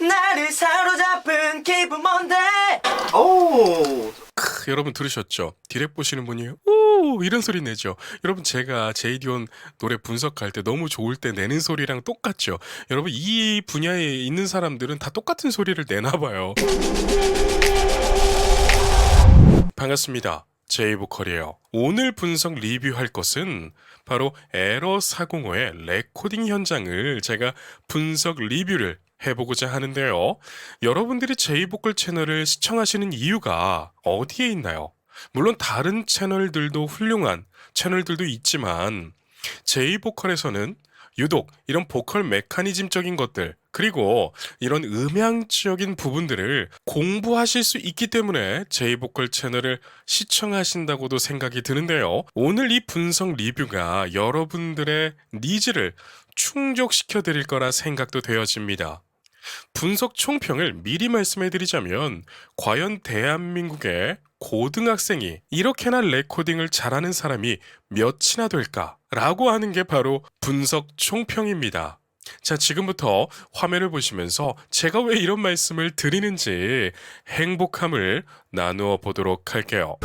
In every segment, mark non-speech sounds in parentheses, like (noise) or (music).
나를 사로잡은 기분 뭔데 오 크, 여러분 들으셨죠? 디렉 보시는 분이 오 이런 소리 내죠. 여러분 제가 제이디온 노래 분석할 때 너무 좋을 때 내는 소리랑 똑같죠. 여러분 이 분야에 있는 사람들은 다 똑같은 소리를 내나 봐요. 반갑습니다. 제이보컬이에요. 오늘 분석 리뷰할 것은 바로 에러 405의 레코딩 현장을 제가 분석 리뷰를 해보고자 하는데요. 여러분들이 제이보컬 채널을 시청하시는 이유가 어디에 있나요? 물론 다른 채널들도 훌륭한 채널들도 있지만 제이보컬에서는 유독 이런 보컬 메커니즘적인 것들 그리고 이런 음향적인 부분들을 공부하실 수 있기 때문에 제이보컬 채널을 시청하신다고도 생각이 드는데요. 오늘 이 분석 리뷰가 여러분들의 니즈를 충족시켜 드릴 거라 생각도 되어집니다. 분석 총평을 미리 말씀해 드리자면 과연 대한민국의 고등학생이 이렇게나 레코딩을 잘하는 사람이 몇이나 될까? 라고 하는 게 바로 분석 총평입니다. 자, 지금부터 화면을 보시면서 제가 왜 이런 말씀을 드리는지 행복함을 나누어 보도록 할게요.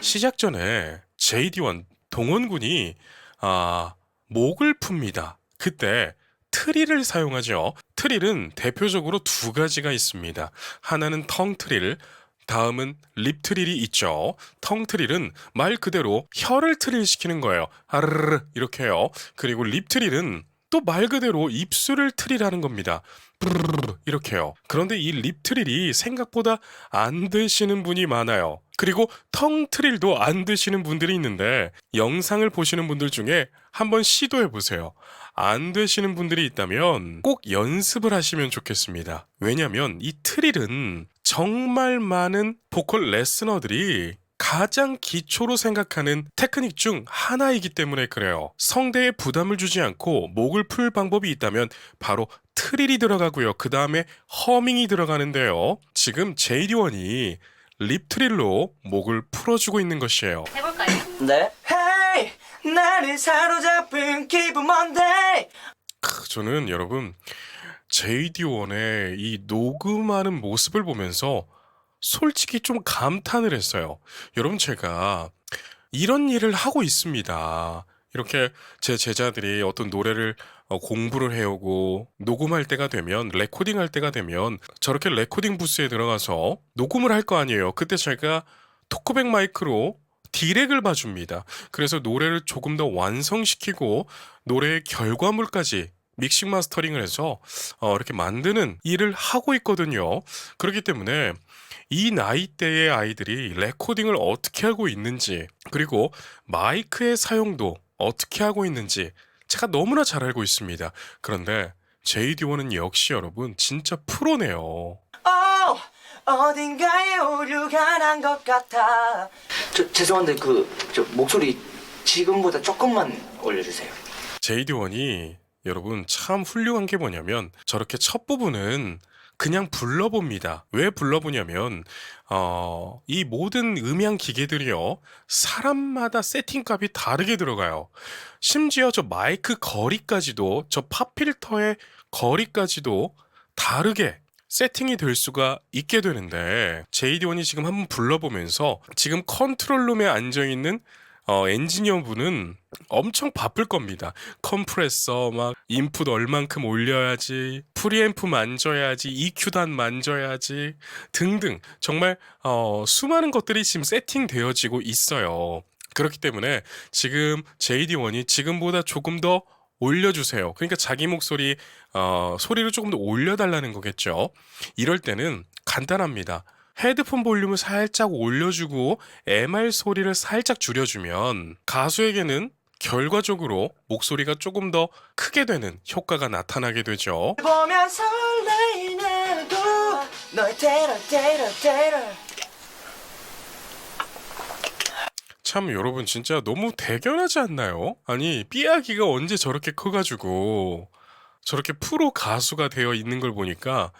시작 전에 JD1 동원군이 아, 목을 풉니다. 그때 트릴을 사용하죠. 트릴은 대표적으로 두 가지가 있습니다. 하나는 텅 트릴, 다음은 립 트릴이 있죠. 텅 트릴은 말 그대로 혀를 트릴 시키는 거예요. 아르르 이렇게요. 그리고 립 트릴은 또 말 그대로 입술을 트릴하는 겁니다. 이렇게요. 그런데 이 립 트릴이 생각보다 안 되시는 분이 많아요. 그리고 텅 트릴도 안 되시는 분들이 있는데 영상을 보시는 분들 중에 한번 시도해 보세요. 안 되시는 분들이 있다면 꼭 연습을 하시면 좋겠습니다. 왜냐면 이 트릴은 정말 많은 보컬 레스너들이 가장 기초로 생각하는 테크닉 중 하나이기 때문에 그래요. 성대에 부담을 주지 않고 목을 풀 방법이 있다면 바로 트릴이 들어가고요. 그 다음에 허밍이 들어가는데요. 지금 제이디원이 립 트릴로 목을 풀어주고 있는 것이에요. 해볼까요? 네 Hey 나를 사로잡은 기분 뭔데 크, 저는 여러분 제이디원의 이 녹음하는 모습을 보면서 솔직히 좀 감탄을 했어요. 여러분 제가 이런 일을 하고 있습니다. 이렇게 제 제자들이 어떤 노래를 어, 공부를 해오고 녹음할 때가 되면 레코딩 할 때가 되면 저렇게 레코딩 부스에 들어가서 녹음을 할 거 아니에요. 그때 제가 토크백 마이크로 디렉을 봐줍니다. 그래서 노래를 조금 더 완성시키고 노래의 결과물까지 믹싱 마스터링을 해서 어, 이렇게 만드는 일을 하고 있거든요. 그렇기 때문에 이 나이대의 아이들이 레코딩을 어떻게 하고 있는지 그리고 마이크의 사용도 어떻게 하고 있는지 제가 너무나 잘 알고 있습니다. 그런데 제이디원은 역시 여러분 진짜 프로네요. 어 어딘가에 오류가 난 것 같아 저 죄송한데 그 저 목소리 지금보다 조금만 올려주세요 제이디원이 여러분 참 훌륭한 게 뭐냐면 저렇게 첫 부분은 그냥 불러봅니다. 왜 불러보냐면 어, 이 모든 음향 기계들이요 사람마다 세팅값이 다르게 들어가요. 심지어 저 마이크 거리까지도 저 팝필터의 거리까지도 다르게 세팅이 될 수가 있게 되는데 제이디원이 지금 한번 불러보면서 지금 컨트롤룸에 앉아 있는 어, 엔지니어 분은 엄청 바쁠 겁니다. 컴프레서 막 인풋 얼만큼 올려야지, 프리앰프 만져야지, EQ단 만져야지 등등 정말 어, 수많은 것들이 지금 세팅되어지고 있어요. 그렇기 때문에 지금 JD1이 지금보다 조금 더 올려주세요. 그러니까 자기 목소리 어, 소리를 조금 더 올려달라는 거겠죠. 이럴 때는 간단합니다. 헤드폰 볼륨을 살짝 올려주고 MR 소리를 살짝 줄여주면 가수에게는 결과적으로 목소리가 조금 더 크게 되는 효과가 나타나게 되죠. 보면 설레이는 너의 테러 테러 테러 참 여러분 진짜 너무 대견하지 않나요? 아니 삐아기가 언제 저렇게 커가지고 저렇게 프로 가수가 되어 있는 걸 보니까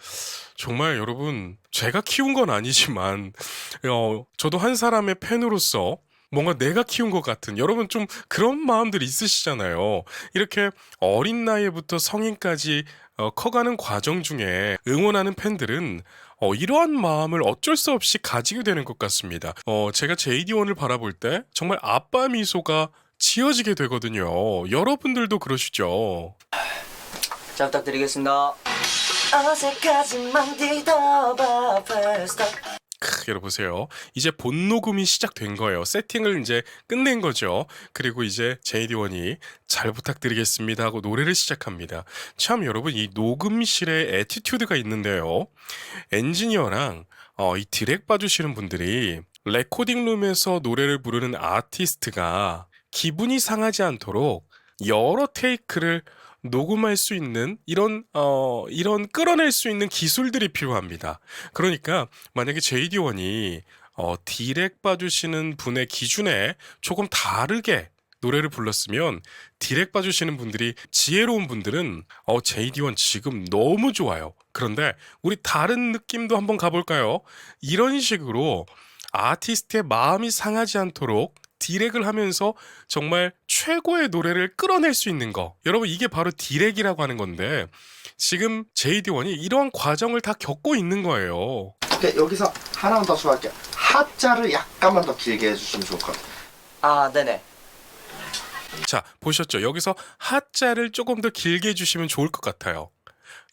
정말 여러분 제가 키운 건 아니지만 (laughs) 어, 저도 한 사람의 팬으로서 뭔가 내가 키운 것 같은 여러분 좀 그런 마음들이 있으시잖아요. 이렇게 어린 나이부터 성인까지 어, 커가는 과정 중에 응원하는 팬들은 어, 이러한 마음을 어쩔 수 없이 가지게 되는 것 같습니다. 어, 제가 JD1을 바라볼 때 정말 아빠 미소가 지어지게 되거든요. 여러분들도 그러시죠? 잘 부탁드리겠습니다. first up. 크, 여러분 보세요. 이제 본 녹음이 시작된 거예요. 세팅을 이제 끝낸 거죠. 그리고 이제 JD1이 잘 부탁드리겠습니다 하고 노래를 시작합니다. 참 여러분 이 녹음실에 에티튜드가 있는데요. 엔지니어랑 어, 이 디렉 봐주시는 분들이 레코딩 룸에서 노래를 부르는 아티스트가 기분이 상하지 않도록 여러 테이크를 녹음할 수 있는 이런 어 이런 끌어낼 수 있는 기술들이 필요합니다. 그러니까 만약에 JD1이 어 디렉 봐주시는 분의 기준에 조금 다르게 노래를 불렀으면 디렉 봐주시는 분들이 지혜로운 분들은 어 JD1 지금 너무 좋아요. 그런데 우리 다른 느낌도 한번 가볼까요? 이런 식으로 아티스트의 마음이 상하지 않도록 디렉을 하면서 정말 최고의 노래를 끌어낼 수 있는 거. 여러분 이게 바로 디렉이라고 하는 건데 지금 JD1이 이러한 과정을 다 겪고 있는 거예요. 오케이, 여기서 하나만 더 추가할게요. 하자를 약간만 더 길게 해주시면 좋을 것 같아요. 아 네네. 자, 보셨죠? 여기서 하자를 조금 더 길게 해주시면 좋을 것 같아요.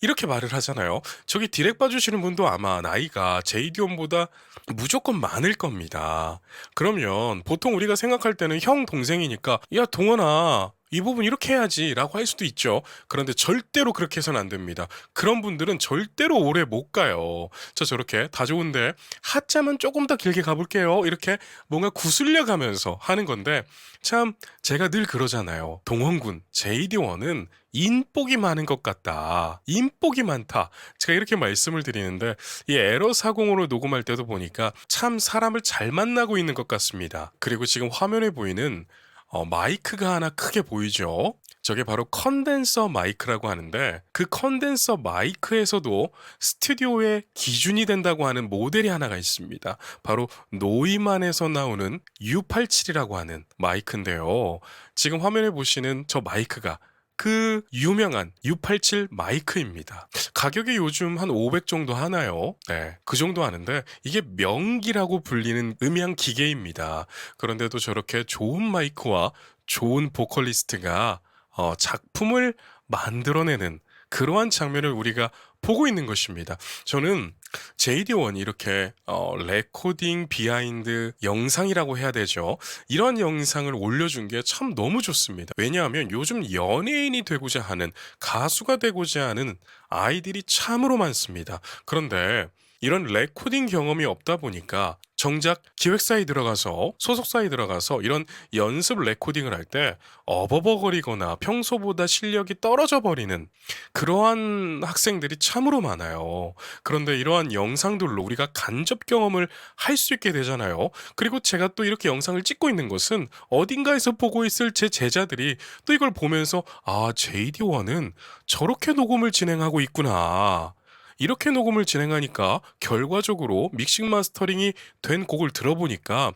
이렇게 말을 하잖아요. 저기 디렉 봐주시는 분도 아마 나이가 제이디온보다 무조건 많을 겁니다. 그러면 보통 우리가 생각할 때는 형, 동생이니까, 야, 동원아, 이 부분 이렇게 해야지 라고 할 수도 있죠. 그런데 절대로 그렇게 해서는 안 됩니다. 그런 분들은 절대로 오래 못 가요. 저 저렇게 다 좋은데 하자만 조금 더 길게 가볼게요. 이렇게 뭔가 구슬려 가면서 하는 건데 참 제가 늘 그러잖아요. 동원군 JD1은 인복이 많은 것 같다. 인복이 많다. 제가 이렇게 말씀을 드리는데 이 에러 사공으로 녹음할 때도 보니까 참 사람을 잘 만나고 있는 것 같습니다. 그리고 지금 화면에 보이는 어, 마이크가 하나 크게 보이죠? 저게 바로 컨덴서 마이크라고 하는데 그 컨덴서 마이크에서도 스튜디오의 기준이 된다고 하는 모델이 하나가 있습니다. 바로 노이만에서 나오는 U87이라고 하는 마이크인데요. 지금 화면에 보시는 저 마이크가 그 유명한 U87 마이크입니다. 가격이 요즘 한 500 정도 하나요? 네. 그 정도 하는데 이게 명기라고 불리는 음향 기계입니다. 그런데도 저렇게 좋은 마이크와 좋은 보컬리스트가 어, 작품을 만들어내는 그러한 장면을 우리가 보고 있는 것입니다. 저는 JD1이 이렇게 어, 레코딩 비하인드 영상이라고 해야 되죠. 이런 영상을 올려준 게 참 너무 좋습니다. 왜냐하면 요즘 연예인이 되고자 하는 가수가 되고자 하는 아이들이 참으로 많습니다. 그런데 이런 레코딩 경험이 없다 보니까 정작 기획사에 들어가서 소속사에 들어가서 이런 연습 레코딩을 할 때 어버버거리거나 평소보다 실력이 떨어져 버리는 그러한 학생들이 참으로 많아요. 그런데 이러한 영상들로 우리가 간접 경험을 할 수 있게 되잖아요. 그리고 제가 또 이렇게 영상을 찍고 있는 것은 어딘가에서 보고 있을 제 제자들이 또 이걸 보면서 아, JD1은 저렇게 녹음을 진행하고 있구나. 이렇게 녹음을 진행하니까 결과적으로 믹싱 마스터링이 된 곡을 들어보니까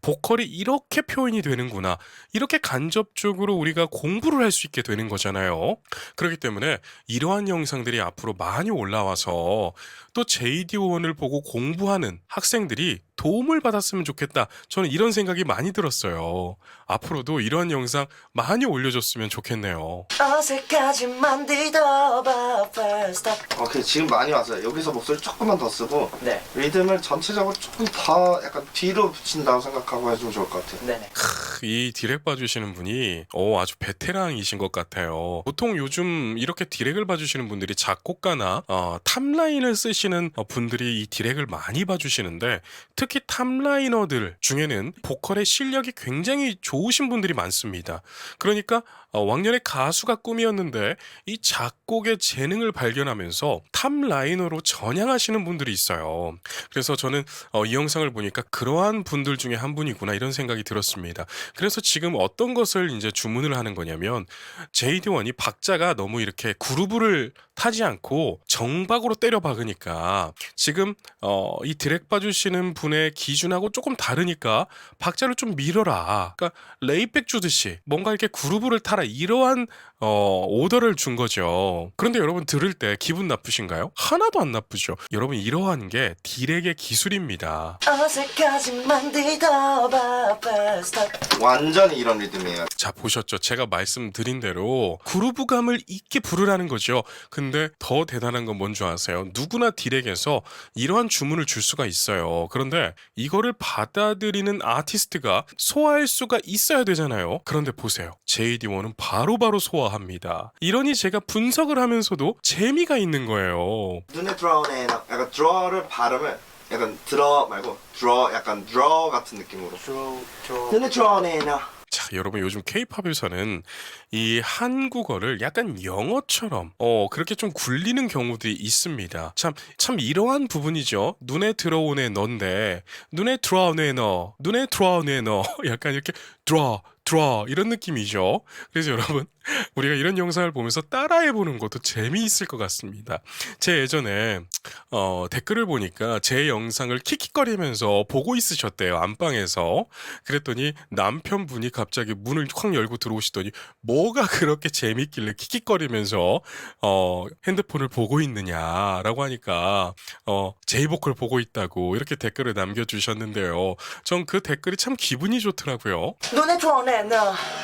보컬이 이렇게 표현이 되는구나. 이렇게 간접적으로 우리가 공부를 할 수 있게 되는 거잖아요. 그렇기 때문에 이러한 영상들이 앞으로 많이 올라와서 또 JD1을 보고 공부하는 학생들이 도움을 받았으면 좋겠다. 저는 이런 생각이 많이 들었어요. 앞으로도 이러한 영상 많이 올려줬으면 좋겠네요. 어색하지만 뒤더봐 first up. 오케이, 지금 많이 왔어요. 여기서 목소리 조금만 더 쓰고 네. 리듬을 전체적으로 조금 더 약간 뒤로 붙인다고 생각하고 해주면 좋을 것 같아요. 네네. 크, 이 디렉 봐주시는 분이 어, 아주 베테랑이신 것 같아요. 보통 요즘 이렇게 디렉을 봐주시는 분들이 작곡가나 어, 탑라인을 쓰시는 어, 분들이 이 디렉을 많이 봐주시는데 특히 탑라이너들 중에는 보컬의 실력이 굉장히 좋으신 분들이 많습니다. 그러니까 어, 왕년에 가수가 꿈이었는데 이 작곡의 재능을 발견하면서 탑 라이너로 전향하시는 분들이 있어요. 그래서 저는 어, 이 영상을 보니까 그러한 분들 중에 한 분이구나 이런 생각이 들었습니다. 그래서 지금 어떤 것을 이제 주문을 하는 거냐면 JD1이 박자가 너무 이렇게 그루브를 타지 않고 정박으로 때려 박으니까 지금 어, 이 드랙 봐주시는 분의 기준하고 조금 다르니까 박자를 좀 밀어라. 그러니까 레이백 주듯이 뭔가 이렇게 그루브를 타라 이러한 어, 오더를 준 거죠. 그런데 여러분 들을 때 기분 나쁘신가요? 하나도 안 나쁘죠. 여러분 이러한 게 딜렉의 기술입니다. 어색하지만 완전히 이런 리듬이에요. 자 보셨죠? 제가 말씀드린 대로 그루브감을 있게 부르라는 거죠. 근데 더 대단한 건 뭔 줄 아세요? 누구나 딜에게서 이러한 주문을 줄 수가 있어요. 그런데 이거를 받아들이는 아티스트가 소화할 수가 있어야 되잖아요. 그런데 보세요. JD1은 바로바로 소화합니다. 이러니 제가 분석을 하면서도 재미가 있는 거예요. 눈에 들어오네. 약간 드러를 발음을 약간 들어 말고 드러 약간 드러 같은 느낌으로. 눈에 들어오네. 나. 자, 여러분 요즘 케이팝에서는 이 한국어를 약간 영어처럼 어 그렇게 좀 굴리는 경우들이 있습니다. 참 참 이러한 부분이죠. 눈에 들어오네 너인데 눈에 들어오네 너, 눈에 들어오네 너 (laughs) 약간 이렇게 들어 들어 이런 느낌이죠. 그래서 여러분 (laughs) 우리가 이런 영상을 보면서 따라해 보는 것도 재미있을 것 같습니다. 제 예전에 어, 댓글을 보니까 제 영상을 킥킥거리면서 보고 있으셨대요 안방에서 그랬더니 남편분이 갑자기 문을 확 열고 들어오시더니 뭐가 그렇게 재밌길래 킥킥거리면서 어, 핸드폰을 보고 있느냐라고 하니까 어, 제이보컬 보고 있다고 이렇게 댓글을 남겨주셨는데요. 전 그 댓글이 참 기분이 좋더라고요. 눈에 들어오네 너 sad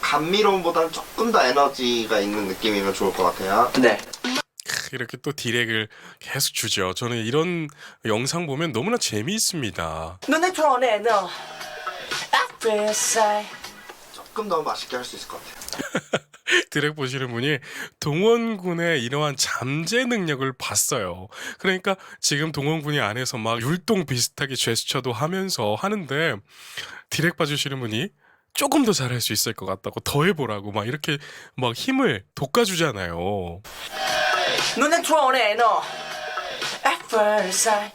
감미로움보다는 조금 더 에너지가 있는 느낌이면 좋을 것 같아요. 네 크, 이렇게 또 디렉을 계속 주죠. 저는 이런 영상 보면 너무나 재미있습니다. 눈에 들어오네 너 조금 더 맛있게 할 수 있을 것 같아요. (laughs) 드랙 보시는 분이 동원군의 이러한 잠재 능력을 봤어요. 그러니까 지금 동원군이 안에서 막 율동 비슷하게 제스처도 하면서 하는데 디렉 봐주시는 분이 조금 더 잘할 수 있을 것 같다고 더 해보라고 막 이렇게 막 힘을 돋궈주잖아요. 눈에 들어오네 너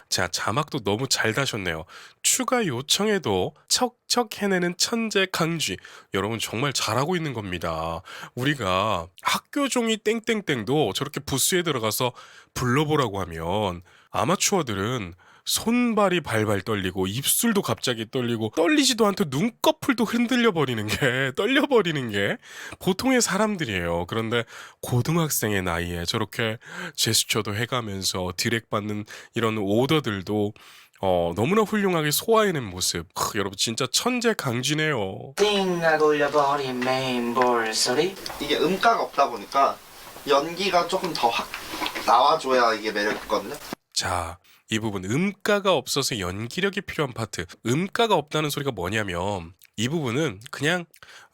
자, 자막도 너무 잘 다셨네요. 추가 요청에도 척척 해내는 천재 강쥐. 여러분 정말 잘하고 있는 겁니다. 우리가 학교 종이 땡땡땡도 저렇게 부스에 들어가서 불러보라고 하면 아마추어들은 손발이 발발 떨리고 입술도 갑자기 떨리고 떨리지도 않던 눈꺼풀도 흔들려 버리는 게 (laughs) 떨려 버리는 게 보통의 사람들이에요. 그런데 고등학생의 나이에 저렇게 제스처도 해가면서 디렉 받는 이런 오더들도 어, 너무나 훌륭하게 소화해낸 모습. 크, 여러분 진짜 천재 강쥐네요. 띵하고 울려버린 메인볼 소리 이게 음가가 없다 보니까 연기가 조금 더 확 나와줘야 이게 매력 있거든요. 자, 이 부분 음가가 없어서 연기력이 필요한 파트. 음가가 없다는 소리가 뭐냐면 이 부분은 그냥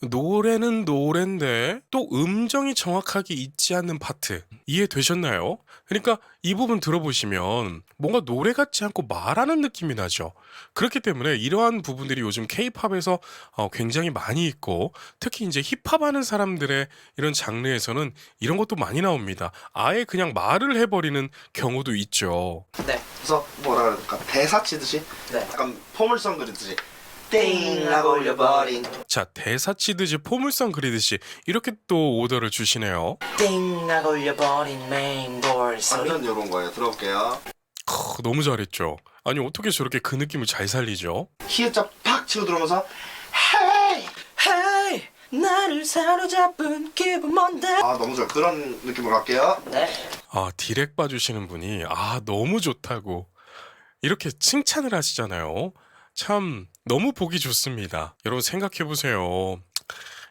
노래는 노래인데 또 음정이 정확하게 있지 않는 파트. 이해되셨나요? 그러니까 이 부분 들어보시면 뭔가 노래 같지 않고 말하는 느낌이 나죠. 그렇기 때문에 이러한 부분들이 요즘 케이팝에서 어, 굉장히 많이 있고 특히 이제 힙합 하는 사람들의 이런 장르에서는 이런 것도 많이 나옵니다. 아예 그냥 말을 해버리는 경우도 있죠. 네 그래서 뭐라 그럴까 대사 치듯이 네. 약간 포물선 그리듯이 띵하고 올려버린 자, 대사 치듯이 포물선 그리듯이 이렇게 또 오더를 주시네요. 띵 하고 울려버린 메인볼 소리 완전 요런 거예요. 들어볼게요. 크, 너무 잘했죠. 아니, 어떻게 저렇게 그 느낌을 잘 살리죠? 히읗자 팍 치고 들어오면서 헤이 Hey 나를 사로잡은 기분 뭔데 아 너무 좋아 그런 느낌으로 갈게요. 네 아, 디렉 봐주시는 분이, 아, 너무 좋다고. 이렇게 칭찬을 하시잖아요. 참, 너무 보기 좋습니다. 여러분 생각해 보세요.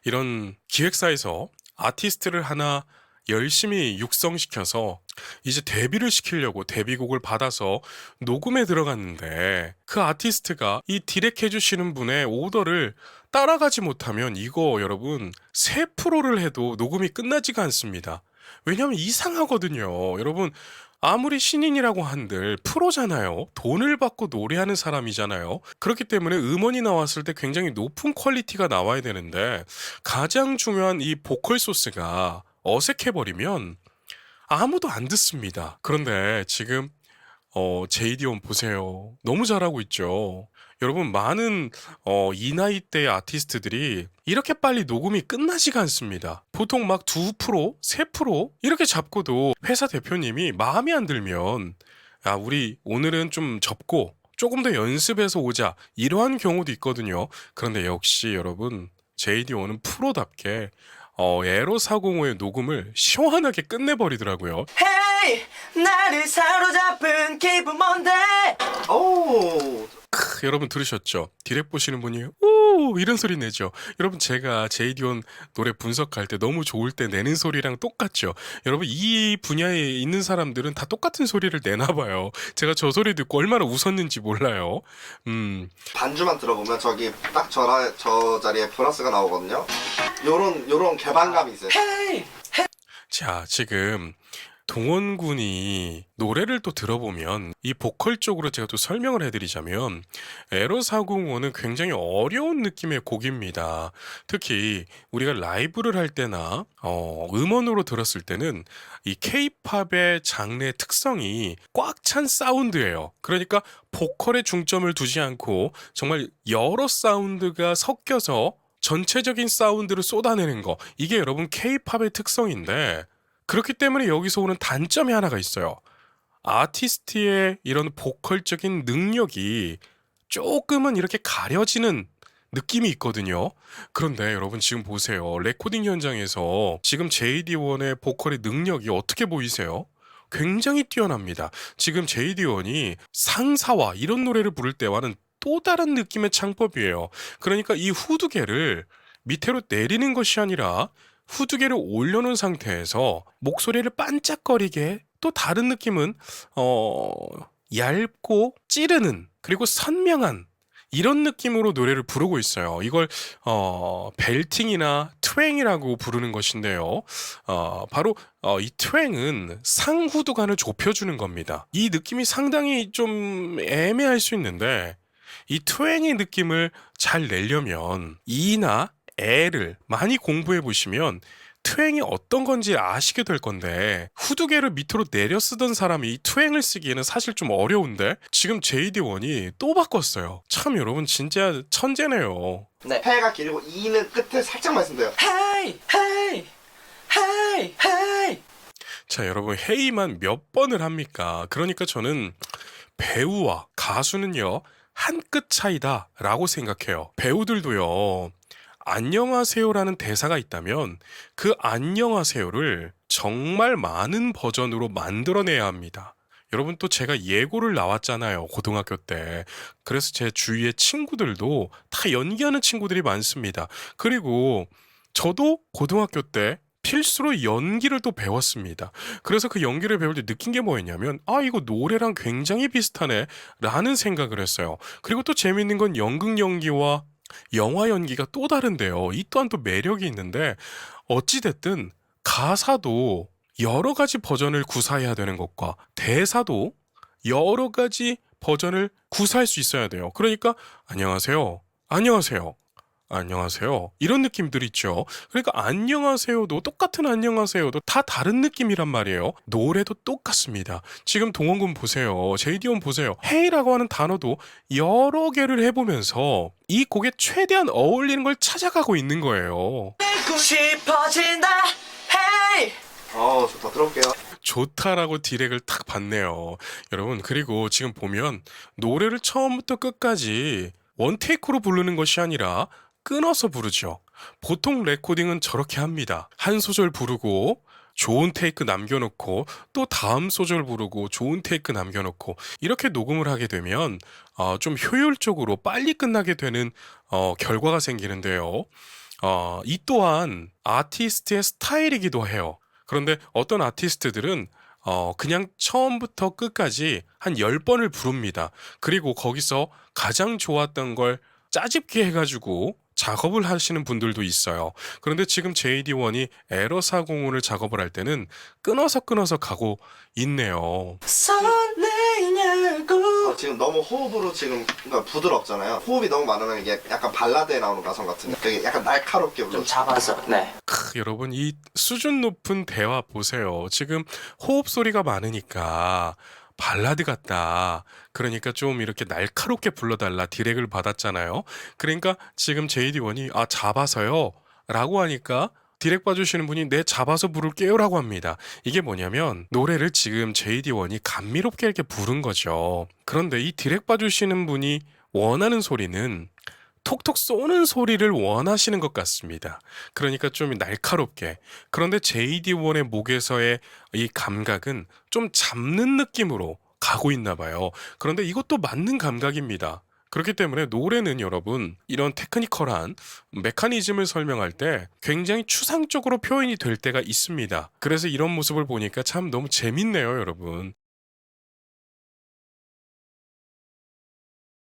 이런 기획사에서 아티스트를 하나 열심히 육성시켜서 이제 데뷔를 시키려고 데뷔곡을 받아서 녹음에 들어갔는데 그 아티스트가 이 디렉 해주시는 분의 오더를 따라가지 못하면 이거 여러분 3%를 해도 녹음이 끝나지가 않습니다. 왜냐하면 이상하거든요. 여러분 아무리 신인이라고 한들 프로잖아요. 돈을 받고 노래하는 사람이잖아요. 그렇기 때문에 음원이 나왔을 때 굉장히 높은 퀄리티가 나와야 되는데 가장 중요한 이 보컬 소스가 어색해버리면 아무도 안 듣습니다. 그런데 지금 어, 제이디온 보세요. 너무 잘하고 있죠. 여러분 많은 어, 이 나이대 아티스트들이 이렇게 빨리 녹음이 끝나지가 않습니다. 보통 막 2%, 3% 이렇게 잡고도 회사 대표님이 마음에 안 들면 아 우리 오늘은 좀 접고 조금 더 연습해서 오자 이러한 경우도 있거든요. 그런데 역시 여러분 JD1은 프로답게 어, 에로 405의 녹음을 시원하게 끝내버리더라고요. Hey 나를 사로잡은 기분 뭔데 오 크, 여러분 들으셨죠? 디렉 보시는 분이 오 이런 소리 내죠. 여러분 제가 제이디온 노래 분석할 때 너무 좋을 때 내는 소리랑 똑같죠. 여러분 이 분야에 있는 사람들은 다 똑같은 소리를 내나 봐요. 제가 저 소리 듣고 얼마나 웃었는지 몰라요. 음 반주만 들어보면 저기 딱 저라, 저 자리에 플러스가 나오거든요 요런 요런 개방감이 있어요 자, 지금 동원 군이 노래를 또 들어보면 이 보컬 쪽으로 제가 또 설명을 해드리자면 에로 405는 굉장히 어려운 느낌의 곡입니다. 특히 우리가 라이브를 할 때나 어, 음원으로 들었을 때는 이 케이팝의 장르의 특성이 꽉 찬 사운드예요. 그러니까 보컬에 중점을 두지 않고 정말 여러 사운드가 섞여서 전체적인 사운드를 쏟아내는 거 이게 여러분 케이팝의 특성인데 그렇기 때문에 여기서 오는 단점이 하나가 있어요. 아티스트의 이런 보컬적인 능력이 조금은 이렇게 가려지는 느낌이 있거든요. 그런데 여러분 지금 보세요. 레코딩 현장에서 지금 JD1의 보컬의 능력이 어떻게 보이세요? 굉장히 뛰어납니다. 지금 JD1이 상사와 이런 노래를 부를 때와는 또 다른 느낌의 창법이에요. 그러니까 이 후두개를 밑으로 내리는 것이 아니라 후두개를 올려놓은 상태에서 목소리를 반짝거리게 또 다른 느낌은 어 얇고 찌르는 그리고 선명한 이런 느낌으로 노래를 부르고 있어요. 이걸 어 벨팅이나 트웽이라고 부르는 것인데요. 어 바로 어, 이 트웽은 상후두간을 좁혀주는 겁니다. 이 느낌이 상당히 좀 애매할 수 있는데 이 트웽의 느낌을 잘 내려면 이나 애를 많이 공부해 보시면 트웽이 어떤 건지 아시게 될 건데 후두개를 밑으로 내려 쓰던 사람이 이 트웽을 쓰기에는 사실 좀 어려운데 지금 JD1이 또 바꿨어요. 참 여러분 진짜 천재네요. 네 해가 길고 이는 끝에 살짝만 쓰면 돼요 Hey Hey Hey Hey 자, 여러분 회의만 몇 번을 합니까? 그러니까 저는 배우와 가수는요 한 끗 차이다라고 생각해요. 배우들도요. 안녕하세요라는 대사가 있다면 그 안녕하세요를 정말 많은 버전으로 만들어내야 합니다. 여러분 또 제가 예고를 나왔잖아요. 고등학교 때. 그래서 제 주위의 친구들도 다 연기하는 친구들이 많습니다. 그리고 저도 고등학교 때 필수로 연기를 또 배웠습니다. 그래서 그 연기를 배울 때 느낀 게 뭐였냐면 아 이거 노래랑 굉장히 비슷하네 라는 생각을 했어요. 그리고 또 재밌는 건 연극 연기와 영화 연기가 또 다른데요. 이 또한 또 매력이 있는데 어찌됐든 가사도 여러 가지 버전을 구사해야 되는 것과 대사도 여러 가지 버전을 구사할 수 있어야 돼요. 그러니까 안녕하세요. 안녕하세요. 안녕하세요. 이런 느낌들 있죠. 그러니까 안녕하세요도 똑같은 안녕하세요도 다 다른 느낌이란 말이에요. 노래도 똑같습니다. 지금 동원군 보세요. 제이디온 보세요. 헤이라고 하는 단어도 여러 개를 해보면서 이 곡에 최대한 어울리는 걸 찾아가고 있는 거예요. 듣고 싶어진다 Hey 어 좋다 들어볼게요 좋다라고 디렉을 탁 받네요. 여러분, 그리고 지금 보면 노래를 처음부터 끝까지 원테이크로 부르는 것이 아니라 끊어서 부르죠. 보통 레코딩은 저렇게 합니다. 한 소절 부르고 좋은 테이크 남겨놓고 또 다음 소절 부르고 좋은 테이크 남겨놓고 이렇게 녹음을 하게 되면 어, 좀 효율적으로 빨리 끝나게 되는 어, 결과가 생기는데요. 어, 이 또한 아티스트의 스타일이기도 해요. 그런데 어떤 아티스트들은 어, 그냥 처음부터 끝까지 한 10번을 부릅니다. 그리고 거기서 가장 좋았던 걸 짜집기 해가지고 작업을 하시는 분들도 있어요. 그런데 지금 JD1이 에러 405를 작업을 할 때는 끊어서 끊어서 가고 있네요. 설레냐고 어, 지금 너무 호흡으로 지금 그러니까 부드럽잖아요. 호흡이 너무 많으면 이게 약간 발라드에 나오는 가성 같은 되게 약간 날카롭게 불러. 좀 잡아서 네 크, 여러분 이 수준 높은 대화 보세요. 지금 호흡 소리가 많으니까 발라드 같다. 그러니까 좀 이렇게 날카롭게 불러달라 디렉을 받았잖아요. 그러니까 지금 JD1이 아 잡아서요 라고 하니까 디렉 봐주시는 분이 내 잡아서 부를게요 라고 합니다. 이게 뭐냐면 노래를 지금 JD1이 감미롭게 이렇게 부른 거죠. 그런데 이 디렉 봐주시는 분이 원하는 소리는 톡톡 쏘는 소리를 원하시는 것 같습니다. 그러니까 좀 날카롭게. 그런데 JD1의 목에서의 이 감각은 좀 잡는 느낌으로 가고 있나 봐요. 그런데 이것도 맞는 감각입니다. 그렇기 때문에 노래는 여러분 이런 테크니컬한 메커니즘을 설명할 때 굉장히 추상적으로 표현이 될 때가 있습니다. 그래서 이런 모습을 보니까 참 너무 재밌네요, 여러분.